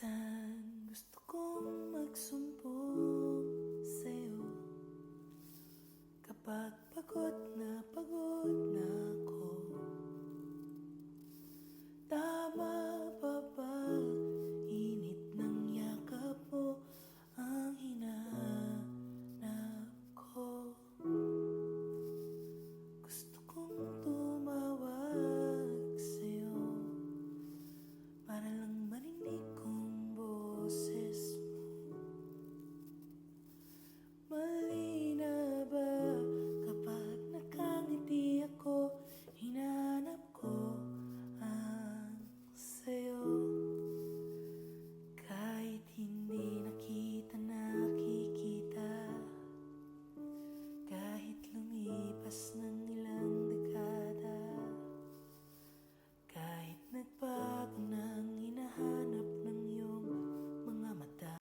Minsan gusto kong magsumbong sa'yo. Kapag pagod